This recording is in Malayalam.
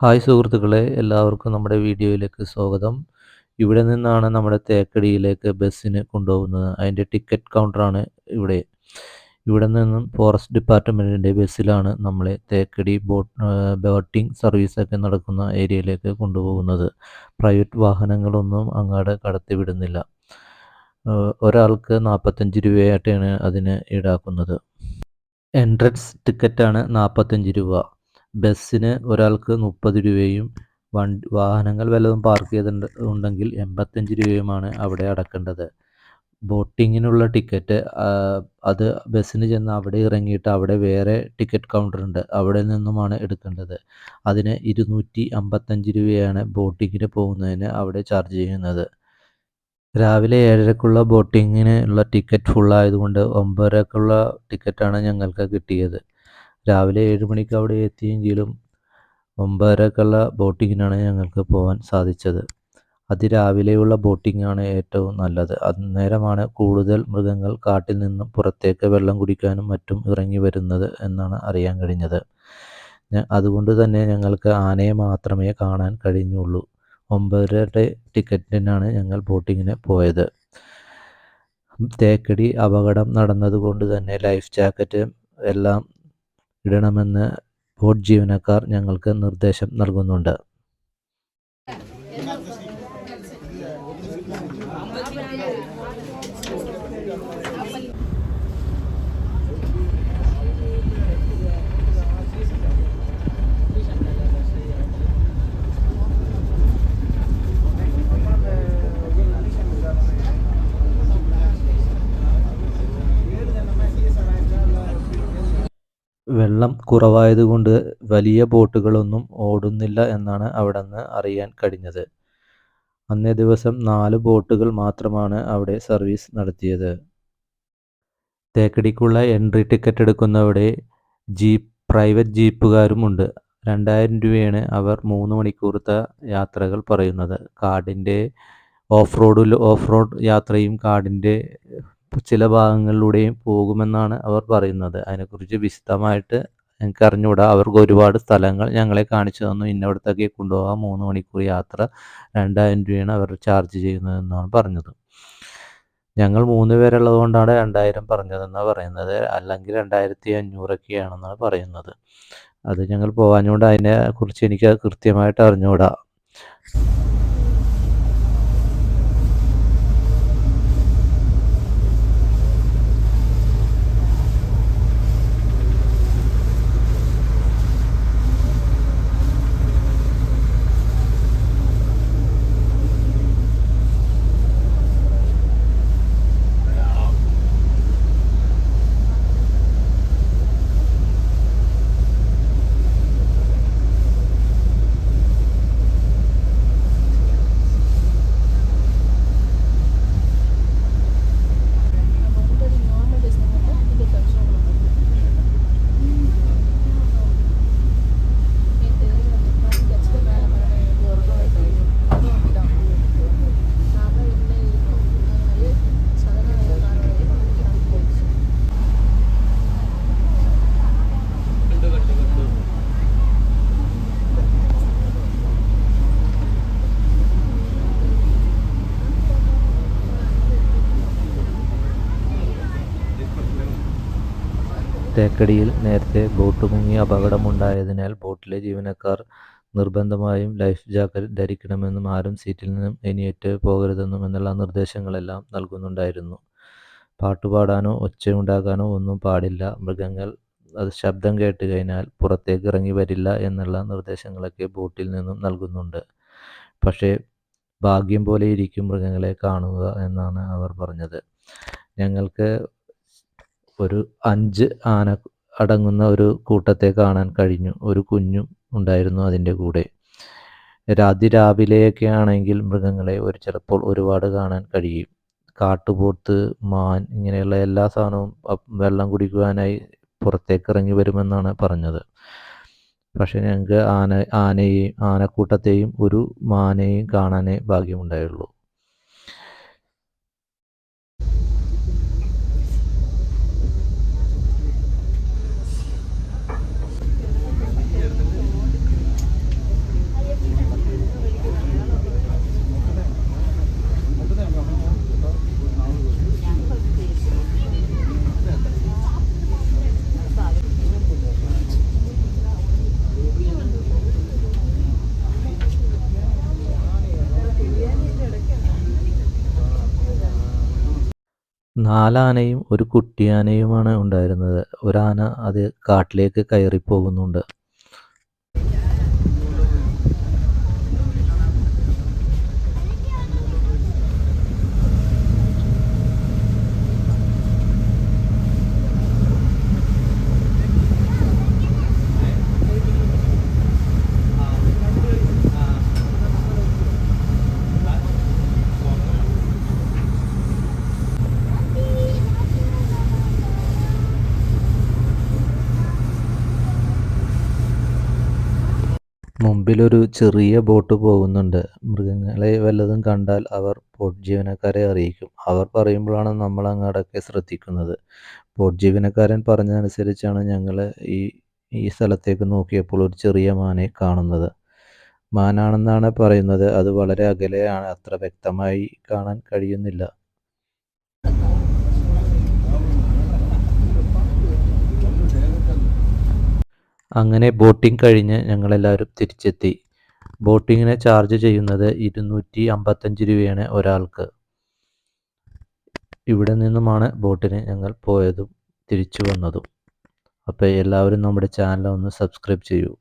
ഹായ് സുഹൃത്തുക്കളെ എല്ലാവർക്കും നമ്മുടെ വീഡിയോയിലേക്ക് സ്വാഗതം. ഇവിടെ നിന്നാണ് നമ്മുടെ തേക്കടിയിലേക്ക് ബസ്സിന് കൊണ്ടുപോകുന്നത്. അതിന്റെ ടിക്കറ്റ് കൗണ്ടറാണ് ഇവിടെ. ഇവിടെ നിന്നും ഫോറസ്റ്റ് ഡിപ്പാർട്ട്മെന്റിന്റെ ബസ്സിലാണ് നമ്മളെ തേക്കടി ബോട്ട് ബോട്ടിംഗ് സർവീസൊക്കെ നടക്കുന്ന ഏരിയയിലേക്ക് കൊണ്ടുപോകുന്നത്. പ്രൈവറ്റ് വാഹനങ്ങളൊന്നും അങ്ങോട്ട് കടത്തിവിടുന്നില്ല. ഒരാൾക്ക് നാൽപ്പത്തഞ്ച് രൂപയായിട്ടാണ് അതിന് ഈടാക്കുന്നത്. എൻട്രൻസ് ടിക്കറ്റാണ് നാൽപ്പത്തഞ്ച് രൂപ. ബസ്സിന് ഒരാൾക്ക് മുപ്പത് രൂപയും വണ്ടി വാഹനങ്ങൾ വല്ലതും പാർക്ക് ചെയ്തിട്ടുണ്ട് ഉണ്ടെങ്കിൽ എൺപത്തഞ്ച് രൂപയുമാണ് അവിടെ അടക്കേണ്ടത്. ബോട്ടിങ്ങിനുള്ള ടിക്കറ്റ് അത് ബസ്സിന് ചെന്ന് അവിടെ ഇറങ്ങിയിട്ട് അവിടെ വേറെ ടിക്കറ്റ് കൗണ്ടർ ഉണ്ട് അവിടെ നിന്നുമാണ് എടുക്കേണ്ടത്. അതിന് ഇരുന്നൂറ്റി അമ്പത്തഞ്ച് രൂപയാണ് ബോട്ടിങ്ങിന് പോകുന്നതിന് അവിടെ ചാർജ് ചെയ്യുന്നത്. രാവിലെ ഏഴരക്കുള്ള ബോട്ടിങ്ങിന് ഉള്ള ടിക്കറ്റ് ഫുള്ളായതുകൊണ്ട് ഒമ്പതരക്കുള്ള ടിക്കറ്റാണ് ഞങ്ങൾക്ക് കിട്ടിയത്. രാവിലെ ഏഴ് മണിക്ക് അവിടെ എത്തിയെങ്കിലും ഒമ്പതരക്കുള്ള ബോട്ടിങ്ങിനാണ് ഞങ്ങൾക്ക് പോകാൻ സാധിച്ചത്. അതിരാവിലെയുള്ള ബോട്ടിങ്ങാണ് ഏറ്റവും നല്ലത്. അന്നേരമാണ് കൂടുതൽ മൃഗങ്ങൾ കാട്ടിൽ നിന്നും പുറത്തേക്ക് വെള്ളം കുടിക്കാനും മറ്റും ഇറങ്ങി വരുന്നത് എന്നാണ് അറിയാൻ കഴിഞ്ഞത്. അതുകൊണ്ട് തന്നെ ഞങ്ങൾക്ക് ആനയെ മാത്രമേ കാണാൻ കഴിഞ്ഞുള്ളൂ. ഒമ്പതരയുടെ ടിക്കറ്റിനാണ് ഞങ്ങൾ ബോട്ടിങ്ങിന് പോയത്. തേക്കടി അപകടം നടന്നതുകൊണ്ട് തന്നെ ലൈഫ് ജാക്കറ്റ് എല്ലാം ഇടണമെന്ന് ബോട്ട് ജീവനക്കാർ ഞങ്ങൾക്ക് നിർദ്ദേശം നൽകുന്നുണ്ട്. വെള്ളം കുറവായതുകൊണ്ട് വലിയ ബോട്ടുകളൊന്നും ഓടുന്നില്ല എന്നാണ് അവിടെ നിന്ന് അറിയാൻ കഴിഞ്ഞത്. അന്നേ ദിവസം നാല് ബോട്ടുകൾ മാത്രമാണ് അവിടെ സർവീസ് നടത്തിയത്. തേക്കടിക്കുള്ള എൻട്രി ടിക്കറ്റ് എടുക്കുന്നവിടെ ജീപ്പ് പ്രൈവറ്റ് ജീപ്പുകാരുമുണ്ട് രണ്ടായിരം രൂപയാണ് അവർ മൂന്ന് മണിക്കൂറത്തെ യാത്രകൾ പറയുന്നത്. കാടിന്റെ ഓഫ് റോഡിൽ ഓഫ് റോഡ് യാത്രയും കാടിന്റെ ചില ഭാഗങ്ങളിലൂടെയും പോകുമെന്നാണ് അവർ പറയുന്നത്. അതിനെക്കുറിച്ച് വിശദമായിട്ട് ഞങ്ങൾക്ക് അറിഞ്ഞുകൂടാ. അവർക്ക് ഒരുപാട് സ്ഥലങ്ങൾ ഞങ്ങളെ കാണിച്ചു തന്നു. ഇന്നവിടത്തേക്ക് കൊണ്ടുപോകാം മൂന്ന് മണിക്കൂർ യാത്ര രണ്ടായിരം രൂപയാണ് അവർ ചാർജ് ചെയ്യുന്നതെന്നാണ് പറഞ്ഞത്. ഞങ്ങൾ മൂന്ന് പേരുള്ളത് കൊണ്ടാണ് രണ്ടായിരം പറഞ്ഞതെന്നാണ് പറയുന്നത്. അല്ലെങ്കിൽ രണ്ടായിരത്തി അഞ്ഞൂറൊക്കെയാണെന്നാണ് പറയുന്നത്. അത് ഞങ്ങൾ പോകാഞ്ഞുകൊണ്ട് അതിനെക്കുറിച്ച് എനിക്ക് കൃത്യമായിട്ട് അറിഞ്ഞുകൂടാ. തേക്കടിയിൽ നേരത്തെ ബോട്ട് മുങ്ങി അപകടമുണ്ടായതിനാൽ ബോട്ടിലെ ജീവനക്കാർ നിർബന്ധമായും ലൈഫ് ജാക്കറ്റ് ധരിക്കണമെന്നും ആരും സീറ്റിൽ നിന്നും എണീറ്റ് പോകരുതെന്നും എന്നുള്ള നിർദ്ദേശങ്ങളെല്ലാം നൽകുന്നുണ്ടായിരുന്നു. പാട്ടുപാടാനോ ഒച്ചയുണ്ടാക്കാനോ ഒന്നും പാടില്ല. മൃഗങ്ങൾ അത് ശബ്ദം കേട്ട് കഴിഞ്ഞാൽ പുറത്തേക്ക് ഇറങ്ങി വരില്ല എന്നുള്ള നിർദ്ദേശങ്ങളൊക്കെ ബോട്ടിൽ നിന്നും നൽകുന്നുണ്ട്. പക്ഷേ ഭാഗ്യം പോലെ ഇരിക്കും മൃഗങ്ങളെ കാണുക എന്നാണ് അവർ പറഞ്ഞത്. ഞങ്ങൾക്ക് ഒരു അഞ്ച് ആന അടങ്ങുന്ന ഒരു കൂട്ടത്തെ കാണാൻ കഴിഞ്ഞു. ഒരു കുഞ്ഞും ഉണ്ടായിരുന്നു അതിന്റെ കൂടെ. അതിരാവിലെയൊക്കെ ആണെങ്കിൽ മൃഗങ്ങളെ ഒരു ചിലപ്പോൾ ഒരുപാട് കാണാൻ കഴിയും. കാട്ടുപോത്ത് മാൻ ഇങ്ങനെയുള്ള എല്ലാ സാധനവും വെള്ളം കുടിക്കുവാനായി പുറത്തേക്ക് ഇറങ്ങി വരുമെന്നാണ് പറഞ്ഞത്. പക്ഷേ ഞങ്ങൾക്ക് ആന ആനയെയും ആനക്കൂട്ടത്തെയും ഒരു മാനെയും കാണാനേ ഭാഗ്യമുണ്ടായുള്ളൂ. നാലാനയും ഒരു കുട്ടിയാനയുമാണ് ഉണ്ടായിരുന്നത്. ഒരാന അത് കാട്ടിലേക്ക് കയറി പോകുന്നുണ്ട് മുമ്പിലൊരു ചെറിയ ബോട്ട് പോകുന്നുണ്ട്. മൃഗങ്ങളെ വല്ലതും കണ്ടാൽ അവർ ബോട്ട് ജീവനക്കാരെ അറിയിക്കും. അവർ പറയുമ്പോഴാണ് നമ്മൾ അങ്ങോട്ടൊക്കെ ശ്രദ്ധിക്കുന്നത്. ബോട്ട് ജീവനക്കാരൻ പറഞ്ഞതനുസരിച്ചാണ് ഞങ്ങൾ ഈ ഈ സ്ഥലത്തേക്ക് നോക്കിയപ്പോൾ ഒരു ചെറിയ മാനെ കാണുന്നത്. മാനാണെന്നാണ് പറയുന്നത്. അത് വളരെ അകലെയാണ്. അത്ര വ്യക്തമായി കാണാൻ കഴിയുന്നില്ല. അങ്ങനെ ബോട്ടിംഗ് കഴിഞ്ഞ് ഞങ്ങളെല്ലാവരും തിരിച്ചെത്തി. ബോട്ടിങ്ങിന് ചാർജ് ചെയ്യുന്നത് ഇരുന്നൂറ്റി അമ്പത്തഞ്ച് രൂപയാണ് ഒരാൾക്ക്. ഇവിടെ നിന്നുമാണ് ബോട്ടിന് ഞങ്ങൾ പോയതും തിരിച്ചു വന്നതും. അപ്പോൾ എല്ലാവരും നമ്മുടെ ചാനൽ ഒന്ന് സബ്സ്ക്രൈബ് ചെയ്യൂ.